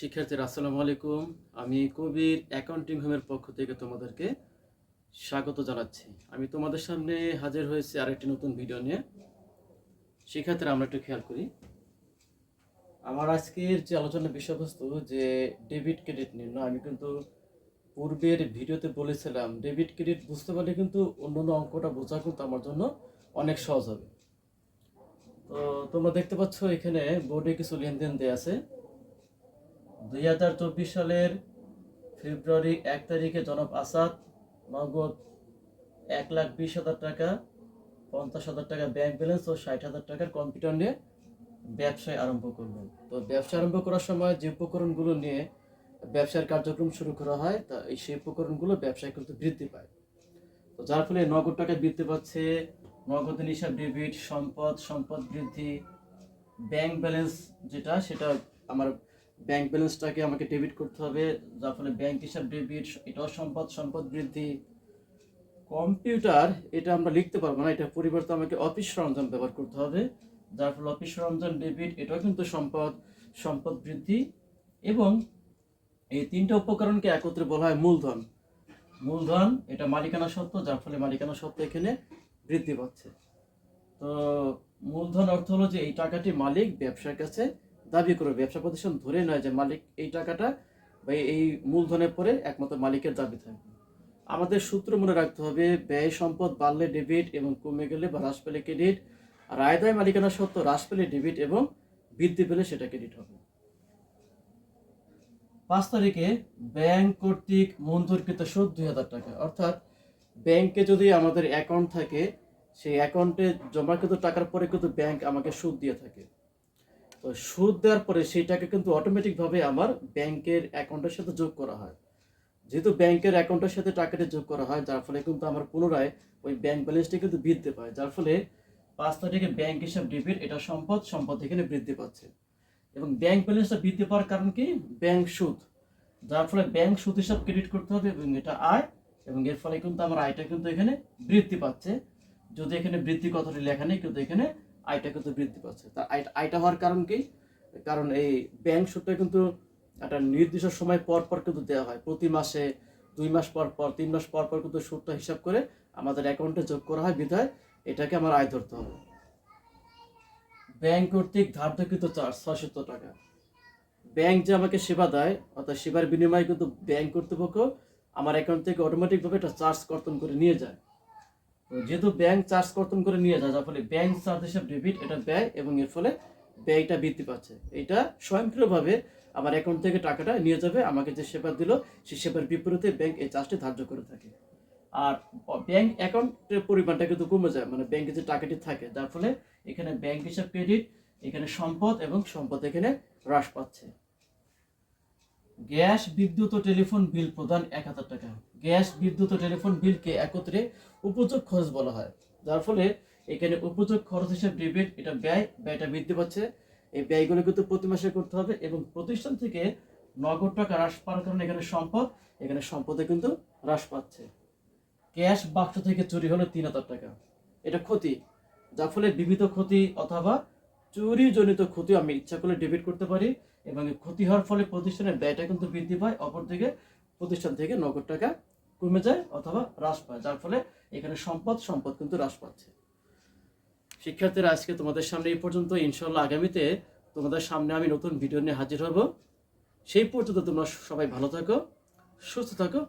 শিক্ষার্থীরা, আসসালামু আলাইকুম। আমি কবির অ্যাকাউন্টিং হোমের পক্ষ থেকে তোমাদেরকে স্বাগত জানাচ্ছি। আমি তোমাদের সামনে হাজির হয়েছি আরেকটি নতুন ভিডিও নিয়ে। শিক্ষার্থীরা, আমরা একটু খেয়াল করি। আমার আজকের যে আলোচনার বিষয়বস্তু যে ডেবিট ক্রেডিট নির্ণয়, আমি কিন্তু পূর্বের ভিডিওতে বলেছিলাম, ডেবিট ক্রেডিট বুঝতে পারলে কিন্তু অন্যান্য অঙ্কটা বোঝা কিন্তু আমার জন্য অনেক সহজ হবে। তো তোমরা দেখতে পাচ্ছ এখানে বোর্ডে কিছু লেনদেন দেওয়া আছে। দুই হাজার চব্বিশ সালের ফেব্রুয়ারি এক তারিখে জনাব আসাদ নগদ এক লাখ বিশ হাজার টাকা, পঞ্চাশ হাজার টাকা ব্যাংক ব্যালেন্স ও ষাট হাজার টাকার কম্পিউটার নিয়ে ব্যবসায় আরম্ভ করবেন। তো ব্যবসা আরম্ভ করার সময় যে উপকরণগুলো নিয়ে ব্যবসার কার্যক্রম শুরু করা হয়, তা এই সেই উপকরণগুলো ব্যবসায় কিন্তু বৃদ্ধি পায়। তো যার ফলে নগদ টাকা বৃদ্ধি পাচ্ছে, নগদ হিসাব ডেবিট সম্পদ সম্পদ বৃদ্ধি ব্যাংক ব্যালেন্স যেটা, সেটা আমার ব্যাংক ব্যালেন্সটাকে আমাকে ডেবিট করতে হবে, যার ফলে ব্যাংক হিসাব ডেবিট এটাও সম্পদ সম্পদ বৃদ্ধি। কম্পিউটার এটা আমরা লিখতে পারব না, এটা পরিবর্তে আমাকে অফিস সরঞ্জাম ব্যবহার করতে হবে, যার ফলে অফিস সরঞ্জাম ডেবিট এটাও কিন্তু সম্পদ সম্পদ বৃদ্ধি। এবং এই তিনটা উপকরণকে একত্রে বলা হয় মূলধন। মূলধন, এটা মালিকানা সত্ত্ব যার ফলে মালিকানা সত্ত্ব এখানে বৃদ্ধি পাচ্ছে। তো মূলধন অর্থ হলো যে এই টাকাটি মালিক, ব্যবসার কাছে দাবি করবে, ব্যবসা প্রতিষ্ঠান ধরে নয় যে মালিক এই টাকাটা বা এই মূলধনের পরে একমাত্র মালিকের দাবি থাকবে। আমাদের সূত্র মনে রাখতে হবে, ব্যয় সম্পদ বাড়লে ডেবিট এবং কমে গেলে বা হ্রাস পেলে ক্রেডিট আর আয়দায় মালিকানা সত্ত্ব হ্রাস পেলে ডেবিট এবং বৃদ্ধি পেলে সেটা ক্রেডিট হবে। পাঁচ তারিখে ব্যাংক কর্তৃক মঞ্জুরকৃত সুদ দুই হাজার টাকা। অর্থাৎ ব্যাংকে যদি আমাদের অ্যাকাউন্ট থাকে, সেই অ্যাকাউন্টে জমাকৃত টাকার পরে কিন্তু ব্যাংক আমাকে সুদ দিয়ে থাকে। তো সুদ দেওয়ার পরে সেইটাকে কিন্তু অটোমেটিকভাবে আমার ব্যাংকের অ্যাকাউন্টের সাথে যোগ করা হয়। যেহেতু ব্যাংকের অ্যাকাউন্টের সাথে টাকাটা যোগ করা হয়, যার ফলে কিন্তু আমার পুনরায় ওই ব্যাংক ব্যালেন্সটা কিন্তু বৃদ্ধি পায়, যার ফলে পাঁচ তারিখে ব্যাংক হিসাব ডেবিট এটা সম্পদ সম্পদ এখানে বৃদ্ধি পাচ্ছে। এবং ব্যাংক ব্যালেন্সটা বৃদ্ধি পাওয়ার কারণ কি? ব্যাংক সুদ। যার ফলে ব্যাংক সুদ হিসাব ক্রেডিট করতে হবে এবং এটা আয়, এবং এর ফলে কিন্তু আমার আয়টা কিন্তু এখানে বৃদ্ধি পাচ্ছে। যদি এখানে বৃদ্ধি কথাটি লেখা নেই, কিন্তু এখানে আয়টা কিন্তু বৃদ্ধি পাচ্ছে। তা আয়- আয়টা হওয়ার কারণ কি? কারণ এই ব্যাংক সুদটা কিন্তু একটা নির্দিষ্ট সময় পর পর কিন্তু দেওয়া হয়। প্রতি মাসে দুই মাস পর পর, তিন মাস পর পর কিন্তু সুদটা হিসাব করে আমাদের অ্যাকাউন্টে যোগ করা হয়। বিধায় এটাকে আমার আয় ধরতে হবে। ব্যাংক কর্তৃক ধার্যকৃত চার্জ ছয়শত টাকা। ব্যাংক যে আমাকে সেবা দেয়, অর্থাৎ সেবার বিনিময়ে কিন্তু ব্যাংক কর্তৃপক্ষ আমার অ্যাকাউন্ট থেকে অটোমেটিকভাবে একটা চার্জ কর্তন করে নিয়ে যায়। যেহেতু ব্যাংক চার্জ কর্তন করে নিয়ে যায়, যার ফলে ব্যাংক চার্জ হিসাব ডেবিট এটা ব্যয় এবং এর ফলে ব্যয়টা বৃদ্ধি পাচ্ছে। এটা স্বয়ংক্রিয়ভাবে আমার অ্যাকাউন্ট থেকে টাকাটা নিয়ে যাবে, আমাকে যে সেবা দিল, সেই সেবার বিপরীতে ব্যাংক এই চার্জটি ধার্য করে থাকে। আর ব্যাংক অ্যাকাউন্টের পরিমাণটা কিন্তু কমে যায় মানে ব্যাংকে যে টাকাটি থাকে, যার ফলে এখানে ব্যাংক হিসাব ক্রেডিট এখানে সম্পদ এবং সম্পদ এখানে হ্রাস পাচ্ছে। গ্যাস বিদ্যুৎ ও টেলিফোন বিল প্রদান এক হাজার টাকা। গ্যাস, বিদ্যুৎ ও টেলিফোন বিলকে একত্রে উপযোগ খরচ বলা হয়। যার ফলে এখানে উপযোগ খরচ হিসেবে ডেবিট এটা ব্যয়, ব্যয়টা বৃদ্ধি পাচ্ছে। এই ব্যয়গুলো কিন্তু প্রতি মাসে করতে হবে এবং প্রতিষ্ঠান থেকে নগদ টাকা হ্রাস পাওয়ার কারণে এখানে সম্পদ, এখানে সম্পদে কিন্তু হ্রাস পাচ্ছে। ক্যাশ বাক্স থেকে চুরি হলো তিন হাজার টাকা। এটা ক্ষতি, যার ফলে বিবিধ ক্ষতি অথবা চুরিজনিত ক্ষতি আমি ইচ্ছা করলে ডেবিট করতে পারি এবং ক্ষতি হওয়ার ফলে প্রতিষ্ঠানের ব্যয়টা কিন্তু বৃদ্ধি পায়। অপরদিকে প্রতিষ্ঠান থেকে নগদ টাকা কমে যায় অথবা হ্রাস পায়, যার ফলে এখানে সম্পদ সম্পদ কিন্তু হ্রাস পাচ্ছে। শিক্ষার্থীরা, আজকে তোমাদের সামনে এই পর্যন্ত। ইনশাল্লাহ আগামীতে তোমাদের সামনে আমি নতুন ভিডিও নিয়ে হাজির হব। সেই পর্যন্ত তোমরা সবাই ভালো থাকো, সুস্থ থাকো।